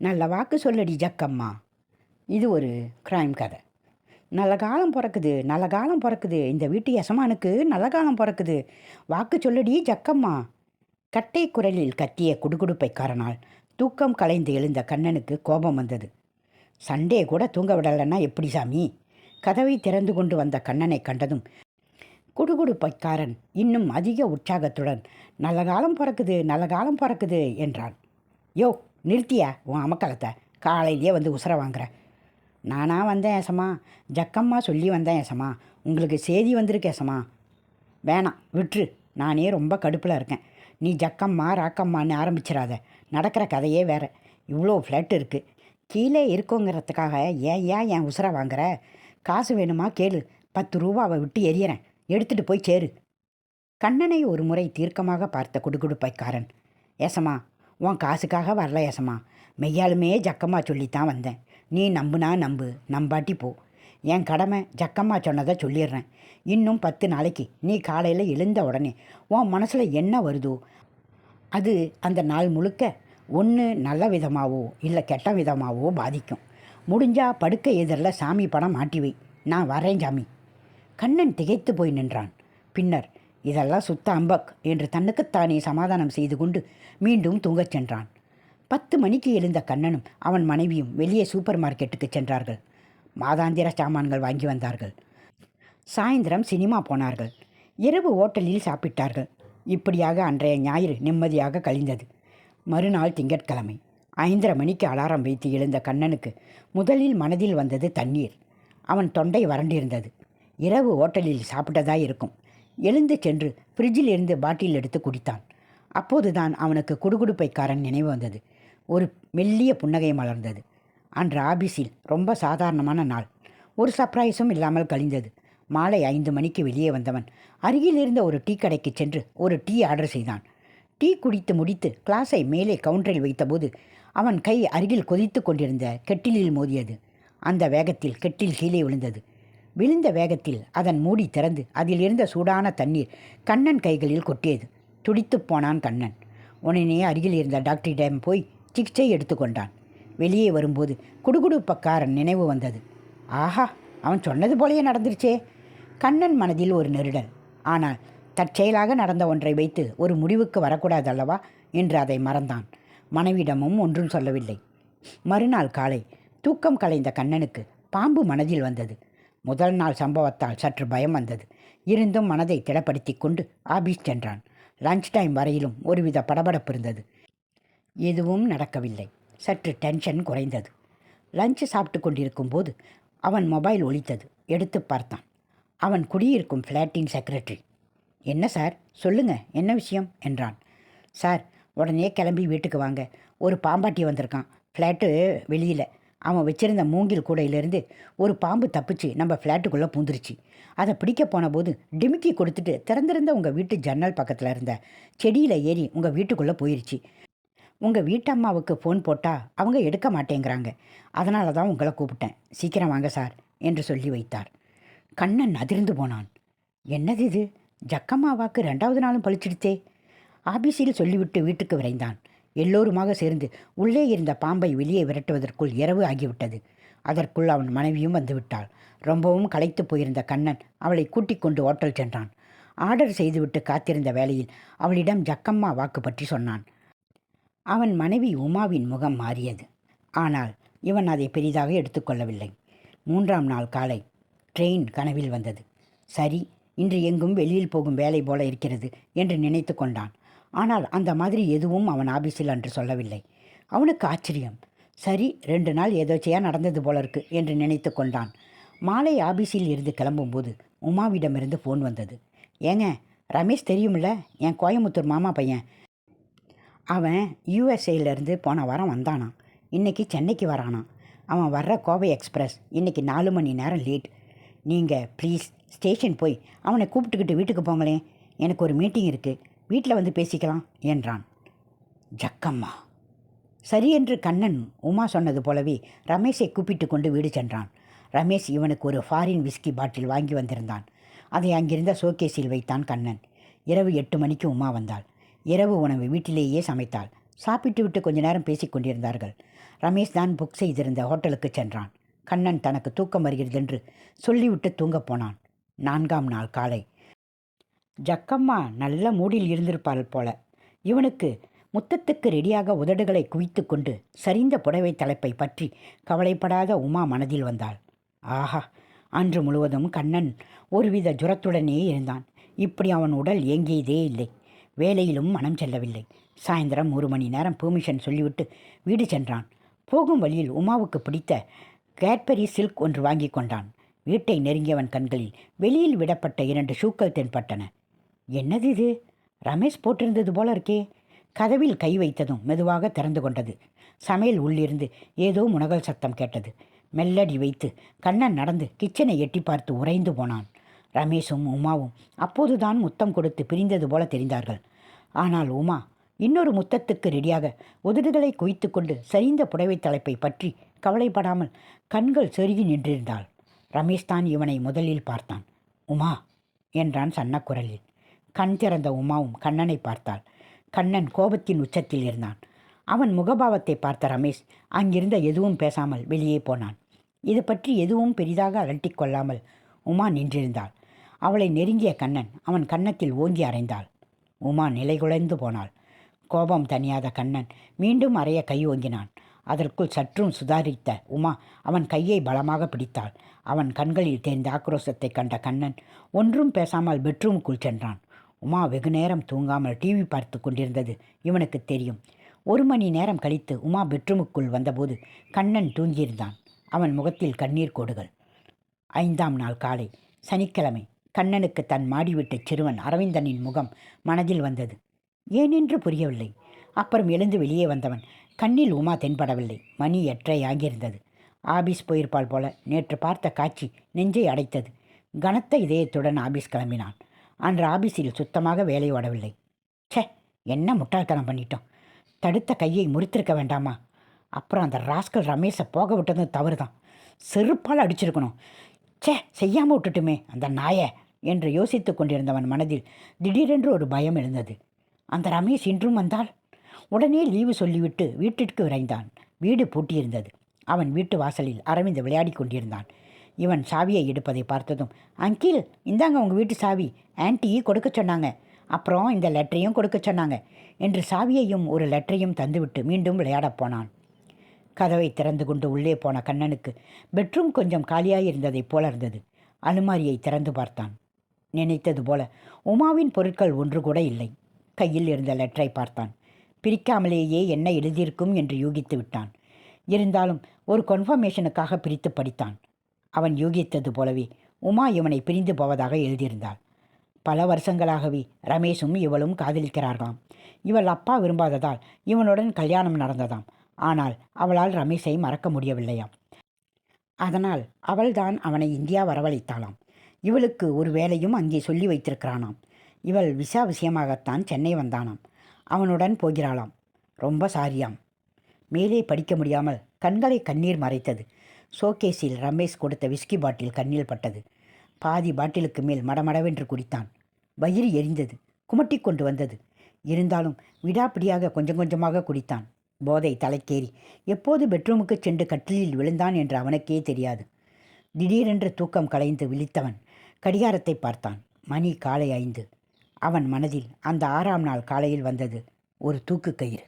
நல்ல வாக்கு சொல்லடி ஜக்கம்மா. இது ஒரு கிரைம் கதை. நல்ல காலம் பிறக்குது நல்ல காலம் பிறக்குது. இந்த வீட்டு எசமானுக்கு நல்ல காலம் பிறக்குது. வாக்கு சொல்லடி ஜக்கம்மா. கட்டை குரலில் கத்திய குடுகுடுப்பைக்காரனால் தூக்கம் கலைந்து எழுந்த கண்ணனுக்கு கோபம் வந்தது. சண்டே கூட தூங்க விடலைன்னா எப்படி சாமி? கதவை திறந்து கொண்டு வந்த கண்ணனை கண்டதும் குடுகுடுப்பைக்காரன் இன்னும் அதிக உற்சாகத்துடன் நல்ல காலம் பிறக்குது நல்ல காலம் பிறக்குது என்றான். யோ நிறுத்தியா உன் அமக்கலத்தை? காலையிலேயே வந்து உசுர வாங்குறேன் நானாக வந்தேன் ஏசமா ஜக்கம்மா சொல்லி வந்தேன் ஏசமா உங்களுக்கு செய்தி வந்திருக்கு ஏசமா வேணாம் விட்டுரு. நானே ரொம்ப கடுப்பில் இருக்கேன். நீ ஜக்கம்மா ராக்கம்மான்னு ஆரம்பிச்சிடாத. நடக்கிற கதையே வேறு. இவ்வளோ ஃப்ளாட் இருக்குது கீழே இருக்கோங்கிறதுக்காக ஏன் ஏன் என் உசுரை வாங்குற? காசு வேணுமா கேளு. பத்து ரூபாவை விட்டு எரியறேன் எடுத்துட்டு போய் சேரு. கண்ணனை ஒரு முறை தீர்க்கமாக பார்த்த குடுகுடுப்பைக்காரன். ஏசமா உன் காசுக்காக வரல ஏசமா மெய்யாலுமே ஜக்கம்மா சொல்லித்தான் வந்தேன். நீ நம்புனா நம்பு நம்பாட்டி போ. என் கடமை ஜக்கம்மா சொன்னதை சொல்லிடுறேன் இன்னும் பத்து நாளைக்கு நீ காலையில் எழுந்த உடனே உன் மனசில் என்ன வருதோ அது அந்த நாள் முழுக்க ஒன்று நல்ல விதமாகவோ இல்லை கெட்ட விதமாகவோ பாதிக்கும். முடிஞ்சா படுக்கை எதிரில் சாமி படம் மாட்டி வை. நான் வரேன் சாமி. கண்ணன் திகைத்து போய் நின்றான். பின்னர் இதெல்லாம் சுத்த அம்பக் என்று தன்னுக்குத்தானே சமாதானம் செய்து கொண்டு மீண்டும் தூங்கச் சென்றான். பத்து மணிக்கு எழுந்த கண்ணனும் அவன் மனைவியும் வெளியே சூப்பர் மார்க்கெட்டுக்கு சென்றார்கள். மாதாந்திர சாமான்கள் வாங்கி வந்தார்கள். சாயந்தரம் சினிமா போனார்கள். இரவு ஓட்டலில் சாப்பிட்டார்கள். இப்படியாக அன்றைய ஞாயிறு நிம்மதியாக கழிந்தது. மறுநாள் திங்கட்கிழமை. ஐந்தரை மணிக்கு அலாரம் வைத்து எழுந்த கண்ணனுக்கு முதலில் மனதில் வந்தது தண்ணீர். அவன் தொண்டை வறண்டிருந்தது. இரவு ஓட்டலில் சாப்பிட்டதா இருக்கும் எழுந்து சென்று ஃப்ரிட்ஜில் இருந்து பாட்டில் எடுத்து குடித்தான். அப்போதுதான் அவனுக்கு குடுகுடுப்பைக்காரன் நினைவு வந்தது. ஒரு மெல்லிய புன்னகை மலர்ந்தது. அன்று ஆபீஸில் ரொம்ப சாதாரணமான நாள். ஒரு சர்ப்ரைஸும் இல்லாமல் கழிந்தது. மாலை ஐந்து மணிக்கு வெளியே வந்தவன் அருகில் இருந்த ஒரு டீ கடைக்கு சென்று ஒரு டீ ஆர்டர் செய்தான். டீ குடித்து முடித்து கிளாஸை மேலே கவுண்டரில் வைத்தபோது அவன் கை அருகில் கொதித்து கொண்டிருந்த கெட்டிலில் மோதியது. அந்த வேகத்தில் கெட்டில் கீழே விழுந்தது. விழுந்த வேகத்தில் அதன் மூடி திறந்து அதில் இருந்த சூடான தண்ணீர் கண்ணன் கைகளில் கொட்டியது. துடித்துப் போனான் கண்ணன். உடனே அருகில் இருந்த டாக்டரிடம் போய் சிகிச்சை எடுத்துக்கொண்டான் வெளியே வரும்போது குடுகுடுப்பக்காரன் நினைவு வந்தது. ஆஹா அவன் சொன்னது போலயே நடந்துருச்சே! கண்ணன் மனதில் ஒரு நெருடல். ஆனால் தற்செயலாக நடந்த ஒன்றை வைத்து ஒரு முடிவுக்கு வரக்கூடாதல்லவா? என்று அதை மறந்தான். மனைவிடமும் ஒன்றும் சொல்லவில்லை. மறுநாள் காலை தூக்கம் கலைந்த கண்ணனுக்கு பாம்பு மனதில் வந்தது. முதல் நாள் சம்பவத்தால் சற்று பயம் வந்தது. இருந்தும் மனதை திடப்படுத்தி கொண்டு ஆபீஸ் சென்றான். லஞ்ச் டைம் வரையிலும் ஒருவித படபடப்பு இருந்தது. எதுவும் நடக்கவில்லை. சற்று டென்ஷன் குறைந்தது. லஞ்சு சாப்பிட்டு கொண்டிருக்கும் போது அவன் மொபைல் ஒழித்தது எடுத்து பார்த்தான். அவன் குடியிருக்கும் ஃப்ளாட்டின் செக்ரட்டரி என்ன சார் சொல்லுங்க. என்ன விஷயம்? என்றான். சார் உடனே கிளம்பி வீட்டுக்கு வாங்க. ஒரு பாம்பாட்டி வந்திருக்கான். ஃப்ளாட்டு வெளியில். அவன் வச்சிருந்த மூங்கில் கூடையிலேருந்து ஒரு பாம்பு தப்பிச்சு நம்ம ஃப்ளாட்டுக்குள்ளே பூந்துருச்சு. அதை பிடிக்க போன போது டிமிக்கி கொடுத்துட்டு திறந்திருந்த உங்கள் வீட்டு ஜன்னல் பக்கத்தில் இருந்த செடியில் ஏறி உங்கள் வீட்டுக்குள்ளே போயிருச்சு. உங்கள் வீட்டம்மாவுக்கு ஃபோன் போட்டால் அவங்க எடுக்க மாட்டேங்கிறாங்க. அதனால தான் உங்களை கூப்பிட்டேன். சீக்கிரம் வாங்க சார் என்று சொல்லி வைத்தார். கண்ணன் அதிர்ந்து போனான். என்னது இது? ஜக்கம்மாவாக்கு ரெண்டாவது நாளும் பழிச்சிடுத்தே ஆபீஸில் சொல்லிவிட்டு வீட்டுக்கு விரைந்தான். எல்லோருமாக சேர்ந்து உள்ளே இருந்த பாம்பை வெளியே விரட்டுவதற்குள் இரவு ஆகிவிட்டது. அதற்குள் அவன் மனைவியும் வந்துவிட்டாள். ரொம்பவும் களைத்து போயிருந்த கண்ணன் அவளை கூட்டிக் கொண்டு ஓட்டல் சென்றான். ஆர்டர் செய்துவிட்டு காத்திருந்த வேளையில் அவளிடம் ஜக்கம்மா வாக்கு பற்றி சொன்னான். அவன் மனைவி உமாவின் முகம் மாறியது. ஆனால் இவன் அதை பெரிதாக எடுத்துக்கொள்ளவில்லை மூன்றாம் நாள் காலை ட்ரெயின் கனவில் வந்தது. சரி இன்று எங்கும் வெளியில் போகும் வேலை போல இருக்கிறது என்று நினைத்து கொண்டான். ஆனால் அந்த மாதிரி எதுவும் அவன் ஆபீஸில் அன்று சொல்லவில்லை. அவனுக்கு ஆச்சரியம். சரி ரெண்டு நாள் ஏதோச்சையாக நடந்தது போல இருக்கு என்று நினைத்து கொண்டான். மாலை ஆபீஸில் இருந்து கிளம்பும்போது உமாவிடமிருந்து ஃபோன் வந்தது. ஏங்க ரமேஷ் தெரியுமில்ல? என் கோயம்புத்தூர் மாமா பையன். அவன் யூஎஸ்ஏலேருந்து போன வாரம் வந்தானான் இன்னைக்கு சென்னைக்கு வரானான் அவன் வர்ற கோவை எக்ஸ்பிரஸ். இன்றைக்கி நாலு மணி நேரம் லேட் நீங்கள் ப்ளீஸ் ஸ்டேஷன் போய் அவனை கூப்பிட்டுக்கிட்டு வீட்டுக்கு போங்களேன். எனக்கு ஒரு மீட்டிங் இருக்குது வீட்டில் வந்து பேசிக்கலாம் என்றான். ஜக்கம்மா. சரி என்று கண்ணன் உமா சொன்னது போலவே ரமேஷை கூப்பிட்டு கொண்டு வீடு சென்றான். ரமேஷ் இவனுக்கு ஒரு ஃபாரின் விஸ்கி பாட்டில் வாங்கி வந்திருந்தான். அதை அங்கிருந்த ஷோகேஸில் வைத்தான் கண்ணன். இரவு எட்டு மணிக்கு உமா வந்தாள். இரவு உணவு வீட்டிலேயே சமைத்தாள். சாப்பிட்டு விட்டு கொஞ்ச நேரம் பேசிக்கொண்டிருந்தார்கள் ரமேஷ் தான் புக் செய்திருந்த ஹோட்டலுக்கு சென்றான். கண்ணன் தனக்கு தூக்கம் வருகிறதென்று சொல்லிவிட்டு தூங்கப் போனான். நான்காம் நாள் காலை. ஜக்கம்மா நல்ல மூடில் இருந்திருப்பாள் போல. இவனுக்கு முத்தத்துக்கு ரெடியாக உதடுகளை குவித்து கொண்டு சரிந்த புடவை தலைப்பை பற்றி கவலைப்படாத உமா மனதில் வந்தாள். ஆஹா அன்று முழுவதும் கண்ணன் ஒருவித ஜுரத்துடனே இருந்தான். இப்படி அவன் உடல் ஏங்கியதே இல்லை. வேலையிலும் மனம் செல்லவில்லை. சாயந்தரம் ஒரு மணி நேரம் பெர்மிஷன் சொல்லிவிட்டு வீடு சென்றான். போகும் வழியில் உமாவுக்கு பிடித்த கேட்பரி சில்க் ஒன்று வாங்கி கொண்டான். வீட்டை நெருங்கியவன் கண்களில் வெளியில் விடப்பட்ட இரண்டு ஷூக்கள் தென்பட்டன. என்னது இது? ரமேஷ் போட்டிருந்தது போல இருக்கே. கதவில் கை வைத்ததும் மெதுவாக திறந்து கொண்டது. சமையல் உள்ளிருந்து ஏதோ முனகல் சத்தம் கேட்டது. மெல்லடி வைத்து கண்ணன் நடந்து கிச்சனை எட்டி பார்த்து உறைந்து போனான். ரமேஷும் உமாவும் அப்போதுதான் முத்தம் கொடுத்து பிரிந்தது போல தெரிந்தார்கள். ஆனால் உமா இன்னொரு முத்தத்துக்கு ரெடியாக உதடுகளை குவித்து கொண்டு சரிந்த புடவை தலைப்பை பற்றி கவலைப்படாமல் கண்கள் செருகி நின்றிருந்தாள். ரமேஷ் தான் இவனை முதலில் பார்த்தான். உமா என்றான் சன்னக்குரலில். கண் திறந்த உமாவும் கண்ணனை பார்த்தாள். கண்ணன் கோபத்தின் உச்சத்தில் இருந்தான். அவன் முகபாவத்தை பார்த்த ரமேஷ் அங்கிருந்த எதுவும் பேசாமல் வெளியே போனான். இது பற்றி எதுவும் பெரிதாக அலட்டி கொள்ளாமல் உமா நின்றிருந்தாள். அவளை நெருங்கிய கண்ணன் அவன் கன்னத்தில் ஓங்கி அறைந்தாள். உமா நிலைகுலைந்து போனாள். கோபம் தனியாத கண்ணன் மீண்டும் அறைய கை ஓங்கினான். அதற்குள் சற்றும் சுதாரித்த உமா அவன் கையை பலமாக பிடித்தாள். அவன் கண்களில் தேர்ந்த ஆக்ரோஷத்தை கண்ட கண்ணன் ஒன்றும் பேசாமல் பெட்ரூமுக்குள் சென்றான். உமா வெகு நேரம் தூங்காமல் டிவி பார்த்து கொண்டிருந்தது. இவனுக்கு தெரியும். ஒரு மணி நேரம் கழித்து உமா பெட்ரூமுக்குள் வந்தபோது கண்ணன் தூங்கியிருந்தான். அவன் முகத்தில் கண்ணீர் கோடுகள். ஐந்தாம் நாள் காலை. சனிக்கிழமை. கண்ணனுக்கு தன் மாடி விட்ட சிறுவன் அரவிந்தனின் முகம் மனதில் வந்தது. ஏனென்று புரியவில்லை. அப்புறம் எழுந்து வெளியே வந்தவன். கண்ணில் உமா தென்படவில்லை. மணி எட்டரை ஆகியிருந்தது ஆபீஸ் போயிருப்பாள் போல நேற்று பார்த்த காட்சி நெஞ்சை அடைத்தது. கனத்த இதயத்துடன் ஆபீஸ் கிளம்பினான். அன்று ஆபீஸில் சுத்தமாக வேலையோடவில்லை சே ச்சே என்ன முட்டாள்தனம் பண்ணிட்டோம். தடுத்த கையை முறித்திருக்க வேண்டாமா? அப்புறம் அந்த ராஸ்கல் ரமேஷை போக விட்டதும் தவறு தான் செருப்பால் அடிச்சிருக்கணும். ச்சே செய்யாமல் விட்டுட்டுமே அந்த நாயை என்று யோசித்து கொண்டிருந்தவன் மனதில் திடீரென்று ஒரு பயம் எழுந்தது. அந்த ரமேஷ் இன்றும் வந்தால்? உடனே லீவு சொல்லிவிட்டு வீட்டிற்கு விரைந்தான். வீடு பூட்டியிருந்தது. அவன் வீட்டு வாசலில் அரவிந்த் விளையாடி கொண்டிருந்தான். இவன் சாவியை எடுப்பதை பார்த்ததும் அங்கிள் இந்தாங்க உங்கள் வீட்டு சாவி. ஆன்ட்டியை கொடுக்க சொன்னாங்க. அப்புறம் இந்த லெட்டரையும் கொடுக்க சொன்னாங்க. என்று சாவியையும் ஒரு லெட்டரையும் தந்துவிட்டு மீண்டும் விளையாடப் போனான். கதவை திறந்து கொண்டு உள்ளே போன கண்ணனுக்கு பெட்ரூம் கொஞ்சம் காலியாக இருந்ததைப் போல இருந்தது அலுமாரியை திறந்து பார்த்தான். நினைத்தது போல உமாவின் பொருட்கள் ஒன்று கூட இல்லை. கையில் இருந்த லெட்டரை பார்த்தான். பிரிக்காமலேயே என்ன எழுதியிருக்கும் என்று யூகித்து விட்டான். இருந்தாலும் ஒரு கன்ஃபர்மேஷனுக்காக பிரித்து படித்தான். அவன் யூகித்தது போலவே உமா இவனை பிரிந்து போவதாக எழுதியிருந்தாள். பல வருஷங்களாகவே ரமேஷும் இவளும் காதலிக்கிறார்களாம். இவள் அப்பா விரும்பாததால் இவனுடன் கல்யாணம் நடந்ததாம். ஆனால் அவளால் ரமேஷை மறக்க முடியவில்லையாம். அதனால் அவள்தான் அவனை இந்தியா வரவழைத்தாளாம். இவளுக்கு ஒரு வேலையும் அங்கே சொல்லி வைத்திருக்கிறானாம். இவள் விசா விஷயமாகத்தான் சென்னை வந்தானாம். அவனுடன் போகிறாளாம். ரொம்ப சாரியாம். மேலே படிக்க முடியாமல் கண்களை கண்ணீர் மறைத்தது. ஷோகேஸில் ரமேஷ் கொடுத்த விஸ்கி பாட்டில் கண்ணில் பட்டது. பாதி பாட்டிலுக்கு மேல் மடமடவென்று குடித்தான். வயிறு எரிந்தது. குமட்டி கொண்டு வந்தது. இருந்தாலும் விடாப்பிடியாக கொஞ்சம் கொஞ்சமாக குடித்தான். போதை தலைக்கேறி எப்போது பெட்ரூமுக்கு சென்று கட்டிலில் விழுந்தான் என்று அவனுக்கே தெரியாது. திடீரென்று தூக்கம் கலைந்து விழித்தவன் கடிகாரத்தை பார்த்தான். மணி காலை ஐந்து. அவன் மனதில் அந்த ஆறாம் நாள் காலையில் வந்தது. ஒரு தூக்கு கயிறு.